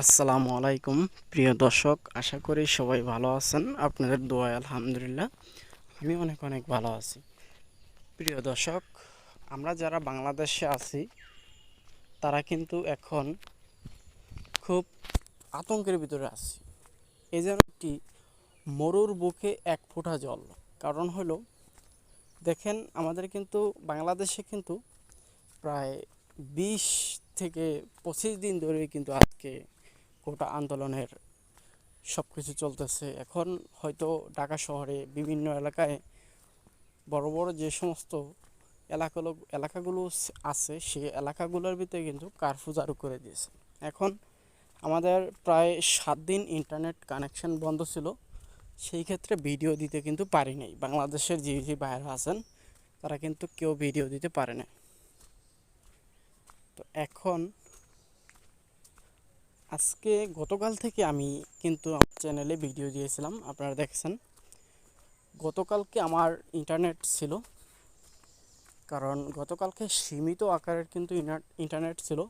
আসসালামু আলাইকুম। প্রিয় দর্শক, আশা করি সবাই ভালো আছেন। আপনাদের দোয়া আলহামদুলিল্লাহ। আমি অনেক অনেক ভালো আছি। প্রিয় দর্শক, আমরা যারা বাংলাদেশে আছি, তারা কিন্তু এখন খুব আতঙ্কের ভিতরে আছি। এই যেন একটি মরুর বুকে এক ফোঁটা জল। কারণ হলো, দেখেন, আমাদের কিন্তু, বাংলাদেশে কিন্তু প্রায় বিশ থেকে পঁচিশ দিন ধরে কিন্তু আজকে কোটা আন্দোলনের সব কিছু চলতেছে। এখন হয়তো ঢাকা শহরে বিভিন্ন এলাকায় বড় বড় যে সমস্ত এলাকাগুলো এলাকাগুলো আছে সেই এলাকাগুলোর ভিতরে কিন্তু কারফিউ চালু করে দিয়েছে। এখন আমাদের প্রায় সাত দিন ইন্টারনেট কানেকশন বন্ধ ছিল। সেই ক্ষেত্রে ভিডিও দিতে কিন্তু পারি নাই। বাংলাদেশের যে যে বাইরে আছেন, তারা কিন্তু কেউ ভিডিও দিতে পারে না তো এখন আজকে গতকাল থেকে আমি কিন্তু আমার চ্যানেলে ভিডিও দিয়েছিলাম, আপনারা দেখেছেন। গতকালকে আমার ইন্টারনেট ছিল, কারণ গতকালকে সীমিত আকারের কিন্তু ইন্টারনেট ছিল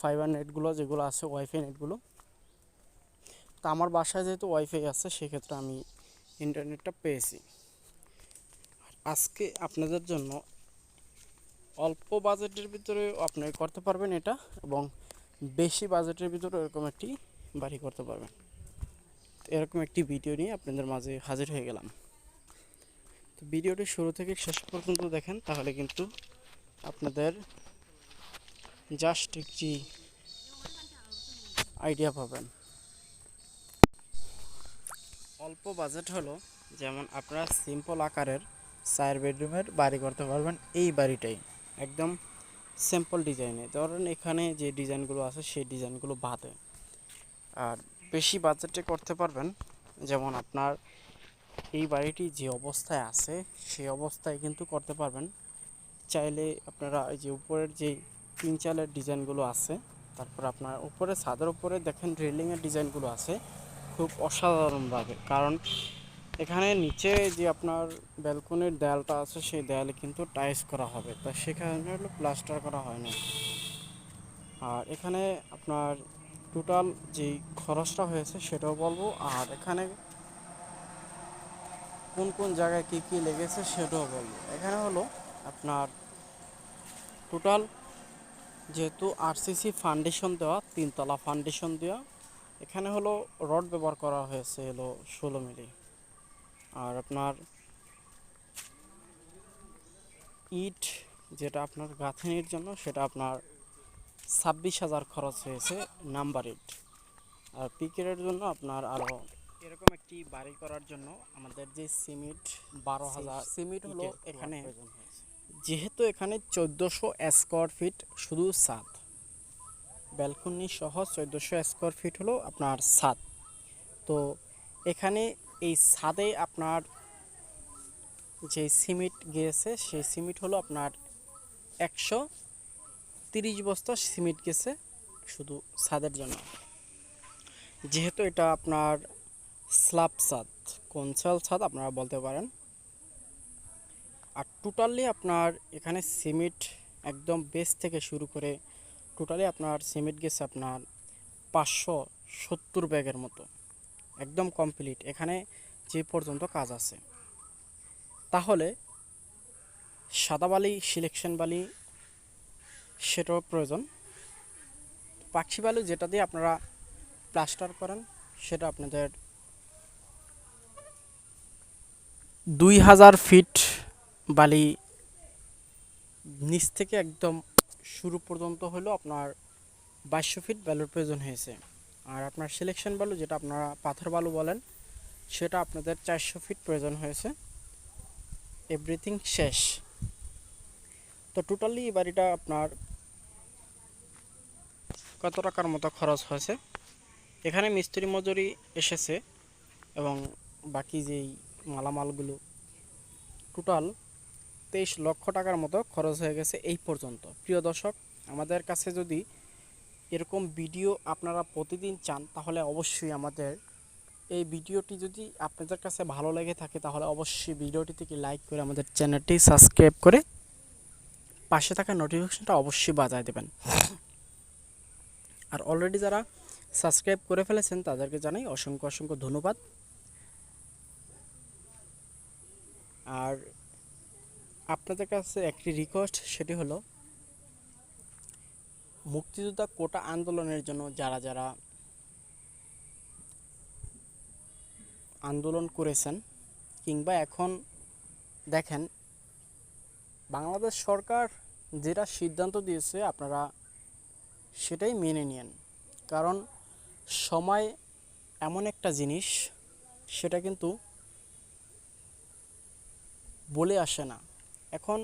ফাইবার নেটগুলো যেগুলো আছে ওয়াইফাই নেটগুলো তা আমার বাসায় যেহেতু ওয়াইফাই আছে, সেক্ষেত্রে আমি ইন্টারনেটটা পেয়েছি। আজকে আপনাদের জন্য অল্প বাজেটের ভিতরে আপনি করতে পারবেন এটা, এবং বেশি বাজেটের ভিতরে এরকম একটি বাড়ি করতে পারবেন। এরকম একটি ভিডিও নিয়ে আপনাদের মাঝে হাজির হয়ে গেলাম। তো ভিডিওটি শুরু থেকে শেষ পর্যন্ত দেখেন, তাহলে কিন্তু আপনাদের জাস্ট একটি আইডিয়া পাবেন। অল্প বাজেট হলো যেমন আপনারা সিম্পল আকারের চার বেডরুমের বাড়ি করতে পারবেন এই বাড়িটাই। একদম সিম্পল ডিজাইনে। ধরেন এখানে যে ডিজাইনগুলো আছে, সেই ডিজাইনগুলো বাদে। আর বেশি বাজেটে করতে পারবেন। যেমন আপনার এই বাড়িটি যে অবস্থায় আছে, সেই অবস্থায় কিন্তু করতে পারবেন। চাইলে আপনারা এই যে উপরের যে তিন চালের ডিজাইনগুলো আছে, তারপর আপনার উপরে, ছাদের উপরে দেখেন রেলিংয়ের ডিজাইনগুলো আছে। খুব অসাধারণভাবে। কারণ এখানে নিচে যে আপনার ব্যালকনির দেয়ালটা আছে, সেই দেয়ালে কিন্তু টাইস করা হবে। তা সেখানে হলো প্লাস্টার করা হয় না। আর এখানে আপনার টোটাল যেই খরচটা হয়েছে, সেটাও বলব। আর এখানে কোন কোন জায়গায় কী কী লেগেছে, সেটাও বলব। এখানে হলো আপনার টোটাল যেহেতু আরসিসি ফাউন্ডেশন দেওয়া, তিনতলা ফাউন্ডেশন দেওয়া, এখানে হলো রড ব্যবহার করা হয়েছে হলো ষোলো মিলি। আর আপনার ইট যেটা আপনার গাঁথনির জন্য সেটা আপনার ছাব্বিশ হাজার খরচ হয়েছে নাম্বার ইট। আর পিকের জন্য আপনার আরও এরকম একটি বাড়ি করার জন্য আমাদের যে সিমেন্ট বারো হাজার সিমেন্ট হলো এখানে যেহেতু এখানে চোদ্দোশো স্কোয়ার ফিট শুধু ছাদ ব্যালকনি সহ চোদ্দোশো স্কোয়ার ফিট হলো আপনার ছাদ। তো এখানে এই ছাদে আপনার যে সিমেন্ট গিয়েছে সেই সিমেন্ট হলো আপনার একশো তিরিশ বস্তা সিমেন্ট গেছে শুধু ছাদের জন্য। যেহেতু এটা আপনার স্ল্যাব ছাদ, কনসাল ছাদ আপনারা বলতে পারেন। আর টোটালি আপনার এখানে সিমেন্ট একদম বেস থেকে শুরু করে টোটালি আপনার সিমেন্ট গেছে আপনার পাঁচশো সত্তর ব্যাগের মতো। একদম কমপ্লিট এখানে যে পর্যন্ত কাজ আছে। তাহলে সাদা বালি সিলেকশন বালি, সেটাও প্রয়োজন। পাখি বালু যেটা দিয়ে আপনারা প্লাস্টার করেন, সেটা আপনাদের দুই হাজার ফিট বালি নিচ থেকে একদম শুরু পর্যন্ত হলো আপনার বাইশশো ফিট বালুর প্রয়োজন হয়েছে। আর আপনার সিলেকশন বালু যেটা আপনারা পাথর বালু বলেন, সেটা আপনাদের চারশো ফিট প্রয়োজন হয়েছে। এভরিথিং শেষ। তো টোটালি এই বাড়িটা আপনার কত টাকার মতো খরচ হয়েছে? এখানে মিস্ত্রি মজুরি এসেছে এবং বাকি যেই মালামালগুলো টোটাল তেইশ লক্ষ টাকার মতো খরচ হয়ে গেছে এই পর্যন্ত। প্রিয় দর্শক, আমাদের কাছে যদি এরকম ভিডিও আপনারা প্রতিদিন চান, তাহলে অবশ্যই আমাদের এই ভিডিওটি যদি আপনাদের কাছে ভালো লেগে থাকে, তাহলে অবশ্যই ভিডিওটি থেকে লাইক করে আমাদের চ্যানেলটি সাবস্ক্রাইব করে পাশে থাকা নোটিফিকেশনটা অবশ্যই বাজায় দেবেন। আর অলরেডি যারা সাবস্ক্রাইব করে ফেলেছেন, তাদেরকে জানাই অসংখ্য অসংখ্য ধন্যবাদ। আর আপনাদের কাছে একটি রিকোয়েস্ট সেটি হলো মুক্তিযোদ্ধা কোটা আন্দোলনের জন্য যারা যারা আন্দোলন করেছেন কিংবা এখন দেখেন, বাংলাদেশ সরকার যেটা সিদ্ধান্ত দিয়েছে আপনারা সেটাই মেনে নিন কারণ সময় এমন একটা জিনিস, সেটা কিন্তু বলে আসে না। এখন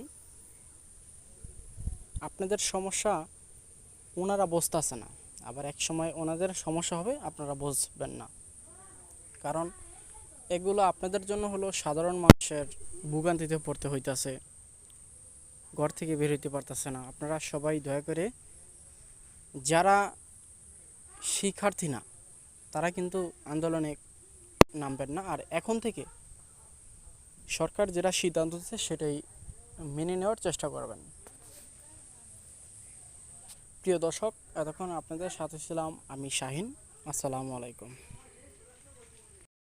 আপনাদের সমস্যা ওনারা বুঝতেছে না। আবার এক সময় ওনাদের সমস্যা হবে, আপনারা বুঝবেন না। কারণ এগুলো আপনাদের জন্য হলো সাধারণ মানুষের ভোগান্তিতে পড়তে হইতাছে। ঘর থেকে বের হইতে পারতেছে না। আপনারা সবাই দয়া করে, যারা শিক্ষার্থী না, তারা কিন্তু আন্দোলনে নামবেন না। আর এখন থেকে সরকার যেটা সিদ্ধান্ত দিচ্ছে সেটাই মেনে নেওয়ার চেষ্টা করবেন। প্রিয় দর্শক এতক্ষণ আপনাদের সাথে ছিলাম আমি শাহিন। আসসালামু আলাইকুম।